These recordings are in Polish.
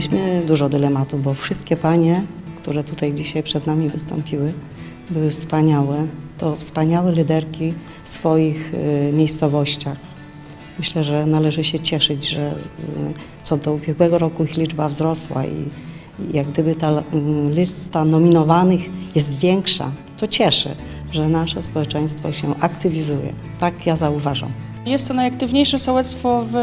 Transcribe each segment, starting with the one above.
Mieliśmy dużo dylematów, bo wszystkie panie, które tutaj dzisiaj przed nami wystąpiły, były wspaniałe. To wspaniałe liderki w swoich y, miejscowościach. Myślę, że należy się cieszyć, że y, co do ubiegłego roku ich liczba wzrosła i, i jak gdyby ta y, lista nominowanych jest większa, to cieszy, że nasze społeczeństwo się aktywizuje. Tak ja zauważam. Jest to najaktywniejsze sołectwo w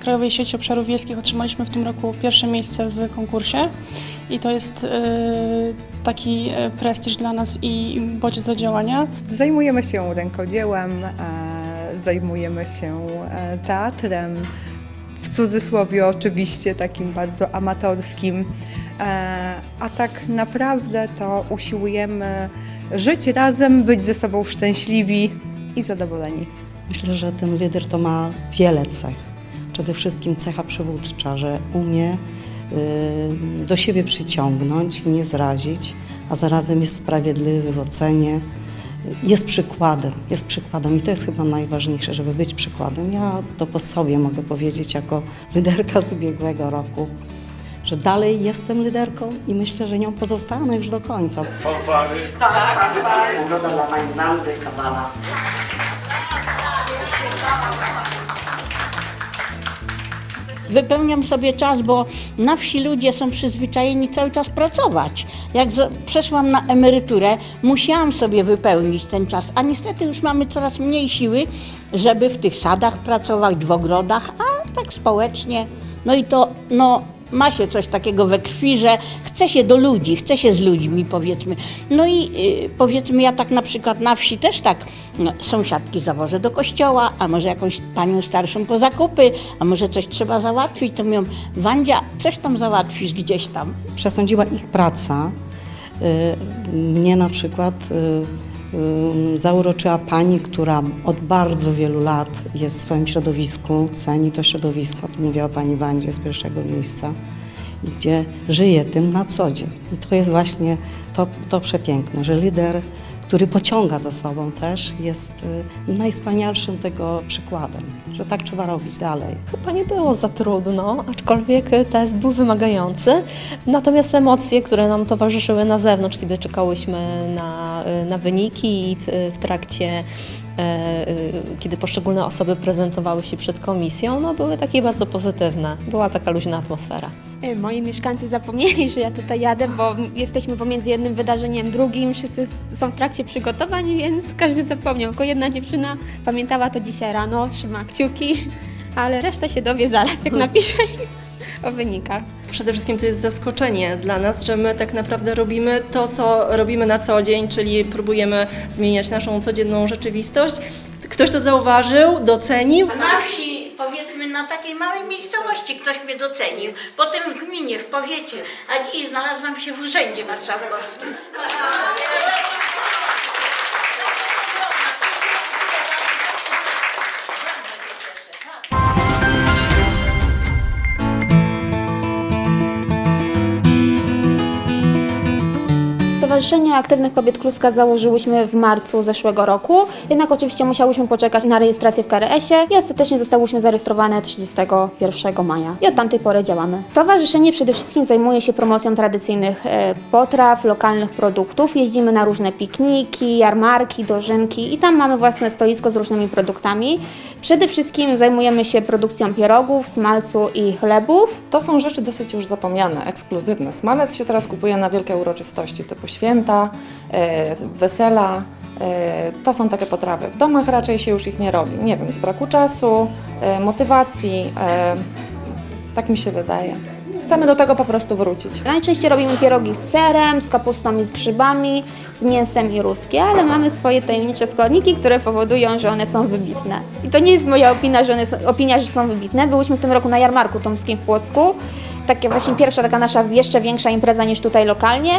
Krajowej Sieci Obszarów Wiejskich. Otrzymaliśmy w tym roku pierwsze miejsce w konkursie i to jest e, taki e, prestiż dla nas i bodziec do działania. Zajmujemy się rękodziełem, e, zajmujemy się e, teatrem, w cudzysłowie oczywiście takim bardzo amatorskim, e, a tak naprawdę to usiłujemy żyć razem, być ze sobą szczęśliwi i zadowoleni. Myślę, że ten lider to ma wiele cech. Przede wszystkim cecha przywódcza, że umie y, do siebie przyciągnąć, nie zrazić, a zarazem jest sprawiedliwy w ocenie. Jest przykładem, jest przykładem i to jest chyba najważniejsze, żeby być przykładem. Ja to po sobie mogę powiedzieć jako liderka z ubiegłego roku, że dalej jestem liderką i myślę, że nią pozostanę już do końca. Fanfary. Tak, Uroda dla pani Wandy Kawala. Wypełniam sobie czas, bo na wsi ludzie są przyzwyczajeni cały czas pracować. Jak przeszłam na emeryturę, musiałam sobie wypełnić ten czas, a niestety już mamy coraz mniej siły, żeby w tych sadach pracować, w ogrodach, a tak społecznie. No i to, no, ma się coś takiego we krwi, że chce się do ludzi, chce się z ludźmi, powiedzmy. No i y, powiedzmy, ja tak na przykład na wsi też tak no, sąsiadki zawożę do kościoła, a może jakąś panią starszą po zakupy, a może coś trzeba załatwić, to mówią, Wandzia, coś tam załatwisz gdzieś tam. przesądziła ich praca. Y, Mnie na przykład y, zauroczyła pani, która od bardzo wielu lat jest w swoim środowisku, ceni to środowisko, tu mówiła pani Wandzie z pierwszego miejsca, gdzie żyje tym na co dzień. I to jest właśnie to, to przepiękne, że lider, który pociąga za sobą też, jest y, najwspanialszym tego przykładem, że tak trzeba robić dalej. Chyba nie było za trudno, aczkolwiek test był wymagający. Natomiast emocje, które nam towarzyszyły na zewnątrz, kiedy czekałyśmy na, na wyniki i w, w trakcie, e, e, kiedy poszczególne osoby prezentowały się przed komisją, no, były takie bardzo pozytywne. Była taka luźna atmosfera. E, Moi mieszkańcy zapomnieli, że ja tutaj jadę, bo jesteśmy pomiędzy jednym wydarzeniem drugim, wszyscy są w trakcie przygotowań, więc każdy zapomniał. Tylko jedna dziewczyna pamiętała to dzisiaj rano, trzyma kciuki, ale reszta się dowie zaraz, jak napiszę o wynikach. Przede wszystkim to jest zaskoczenie dla nas, że my tak naprawdę robimy to, co robimy na co dzień, czyli próbujemy zmieniać naszą codzienną rzeczywistość. Ktoś to zauważył, docenił. Na wsi, powiedzmy na takiej małej miejscowości ktoś mnie docenił, potem w gminie, w powiecie, a dziś znalazłam się w urzędzie marszałkowskim. Stowarzyszenie Aktywnych Kobiet Kluska założyłyśmy w marcu zeszłego roku, jednak oczywiście musiałyśmy poczekać na rejestrację w KRS-ie i ostatecznie zostałyśmy zarejestrowane 31 maja. I od tamtej pory działamy. Stowarzyszenie przede wszystkim zajmuje się promocją tradycyjnych e, potraw, lokalnych produktów. Jeździmy na różne pikniki, jarmarki, dożynki i tam mamy własne stoisko z różnymi produktami. Przede wszystkim zajmujemy się produkcją pierogów, smalcu i chlebów. To są rzeczy dosyć już zapomniane, ekskluzywne. Smalec się teraz kupuje na wielkie uroczystości typu święta, e, wesela. E, to są takie potrawy. W domach raczej się już ich nie robi. Nie wiem, z braku czasu, e, motywacji. Tak mi się wydaje. Chcemy do tego po prostu wrócić. Najczęściej robimy pierogi z serem, z kapustą i z grzybami, z mięsem i ruskie, ale mamy swoje tajemnicze składniki, które powodują, że one są wybitne. I to nie jest moja opinia, że one są, opinia, że są wybitne. Byłyśmy w tym roku na jarmarku tomskim w Płocku. Takie właśnie pierwsza taka nasza jeszcze większa impreza niż tutaj lokalnie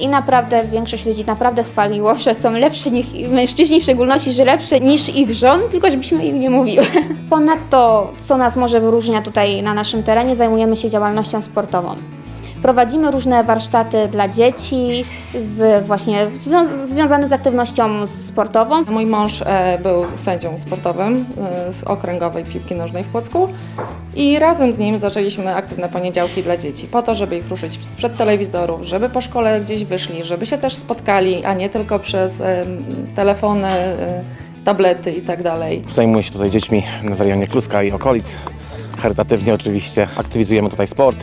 i naprawdę większość ludzi naprawdę chwaliło, że są lepsze niż mężczyźni, w szczególności, że lepsze niż ich żon, tylko żebyśmy im nie mówiły. Ponadto, co nas może wyróżnia tutaj na naszym terenie, zajmujemy się działalnością sportową. Prowadzimy różne warsztaty dla dzieci, z właśnie zwią- związane z aktywnością sportową. Mój mąż e, był sędzią sportowym e, z okręgowej piłki nożnej w Płocku i razem z nim zaczęliśmy aktywne poniedziałki dla dzieci, po to, żeby ich ruszyć sprzed telewizorów, żeby po szkole gdzieś wyszli, żeby się też spotkali, a nie tylko przez e, telefony, e, tablety i tak dalej. Zajmuję się tutaj dziećmi w rejonie Kluska i okolic. Charytatywnie oczywiście aktywizujemy tutaj sport,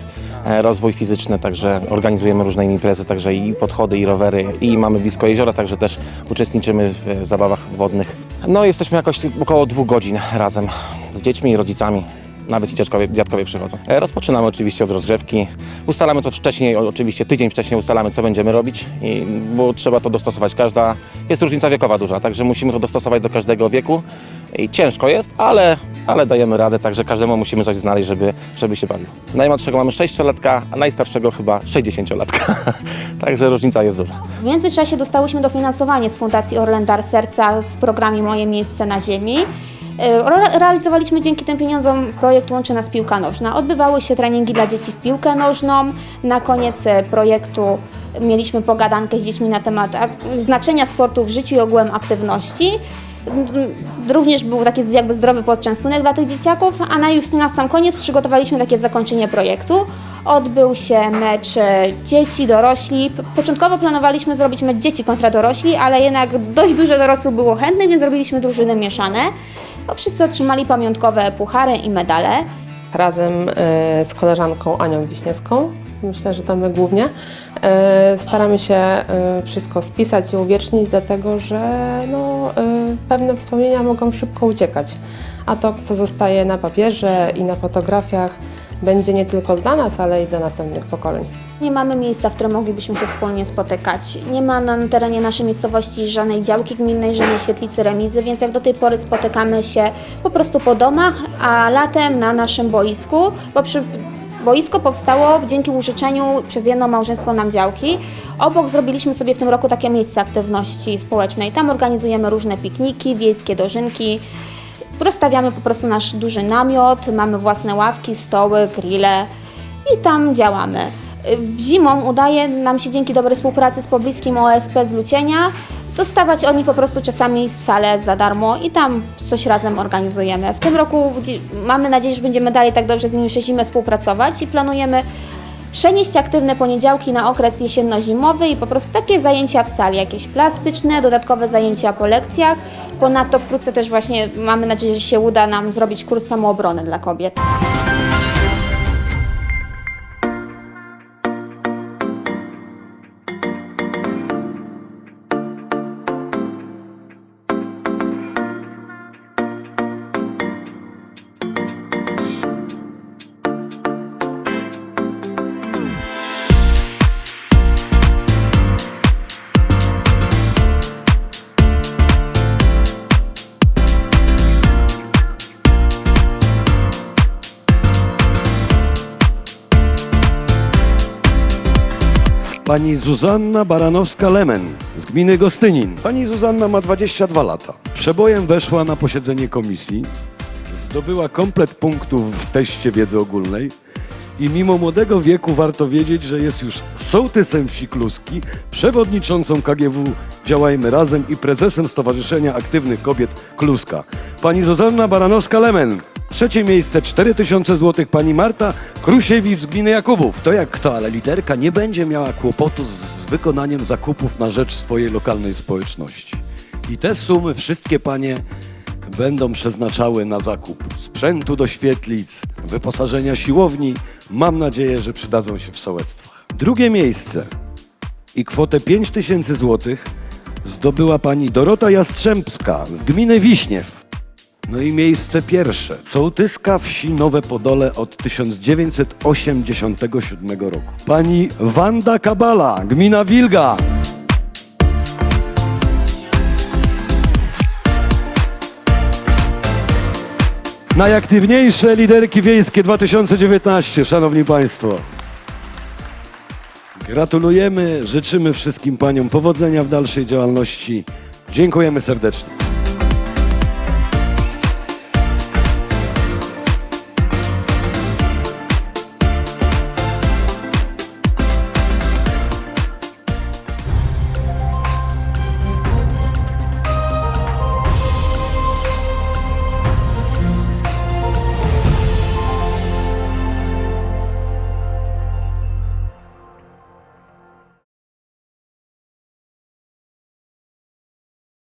rozwój fizyczny, także organizujemy różne imprezy, także i podchody, i rowery, i mamy blisko jeziora, także też uczestniczymy w e, zabawach wodnych. No jesteśmy jakoś około dwóch godzin razem z dziećmi i rodzicami. Nawet i dziadkowie, dziadkowie przychodzą. E, Rozpoczynamy oczywiście od rozgrzewki. Ustalamy to wcześniej, oczywiście tydzień wcześniej ustalamy, co będziemy robić, i, bo trzeba to dostosować. Każda, jest różnica wiekowa duża, także musimy to dostosować do każdego wieku. I ciężko jest, ale, ale dajemy radę, także każdemu musimy coś znaleźć, żeby, żeby się bawił. Najmłodszego mamy 6-latka, a najstarszego chyba 60-latka. także różnica jest duża. W międzyczasie dostałyśmy dofinansowanie z Fundacji Orlędar Serca w programie Moje Miejsce na Ziemi. E, Re- Realizowaliśmy dzięki tym pieniądzom projekt Łączy Nas Piłka Nożna. Odbywały się treningi dla dzieci w piłkę nożną. Na koniec e, projektu mieliśmy pogadankę z dziećmi na temat znaczenia sportu w życiu i ogółem aktywności. M, Również był taki jakby zdrowy poczęstunek dla tych dzieciaków, a na już na sam koniec przygotowaliśmy takie zakończenie projektu. Odbył się mecz e, dzieci, dorośli. Początkowo planowaliśmy zrobić mecz dzieci kontra dorośli, ale jednak dość dużo dorosłych było chętnych, więc zrobiliśmy drużyny mieszane. No, wszyscy otrzymali pamiątkowe puchary i medale. razem e, z koleżanką Anią Wiśniewską. Myślę, że to my głównie. E, Staramy się e, wszystko spisać i uwiecznić, dlatego że no, pewne wspomnienia mogą szybko uciekać. A to, co zostaje na papierze i na fotografiach, będzie nie tylko dla nas, ale i dla następnych pokoleń. Nie mamy miejsca, w którym moglibyśmy się wspólnie spotykać. Nie ma na terenie naszej miejscowości żadnej działki gminnej, żadnej świetlicy remizy, więc jak do tej pory spotykamy się po prostu po domach, a latem na naszym boisku, bo przy Boisko powstało dzięki użyczeniu przez jedno małżeństwo nam działki. Obok zrobiliśmy sobie w tym roku takie miejsce aktywności społecznej. Tam organizujemy różne pikniki, wiejskie dożynki. Rozstawiamy po prostu nasz duży namiot, mamy własne ławki, stoły, grille i tam działamy. Zimą udaje nam się dzięki dobrej współpracy z pobliskim OSP z Lucienia dostawać oni po prostu czasami salę za darmo i tam coś razem organizujemy. W tym roku mamy nadzieję, że będziemy dalej tak dobrze z nimi przez zimę współpracować i planujemy przenieść aktywne poniedziałki na okres jesienno-zimowy i po prostu takie zajęcia w sali, jakieś plastyczne, dodatkowe zajęcia po lekcjach. Ponadto wkrótce też właśnie mamy nadzieję, że się uda nam zrobić kurs samoobrony dla kobiet. Pani Zuzanna Baranowska-Lemen z gminy Gostynin. Pani Zuzanna ma 22 lata. Przebojem weszła na posiedzenie komisji, zdobyła komplet punktów w teście wiedzy ogólnej i mimo młodego wieku warto wiedzieć, że jest już sołtysem wsi Kluski, przewodniczącą KGW Działajmy Razem i prezesem Stowarzyszenia Aktywnych Kobiet Kluska. Pani Zuzanna Baranowska-Lemen. Trzecie miejsce 4000 zł pani Marta Krusiewicz z gminy Jakubów. To jak kto, ale liderka nie będzie miała kłopotu z, wykonaniem zakupów na rzecz swojej lokalnej społeczności. I te sumy wszystkie panie będą przeznaczały na zakup sprzętu do świetlic, wyposażenia siłowni. Mam nadzieję, że przydadzą się w sołectwach. Drugie miejsce i kwotę 5000 zł zdobyła pani Dorota Jastrzębska z gminy Wiśniew. No i miejsce pierwsze. Sołtyska wsi Nowe Podole od 1987 roku. Pani Wanda Kabala, gmina Wilga. Najaktywniejsze liderki wiejskie 2019, szanowni państwo. Gratulujemy, życzymy wszystkim paniom powodzenia w dalszej działalności. Dziękujemy serdecznie.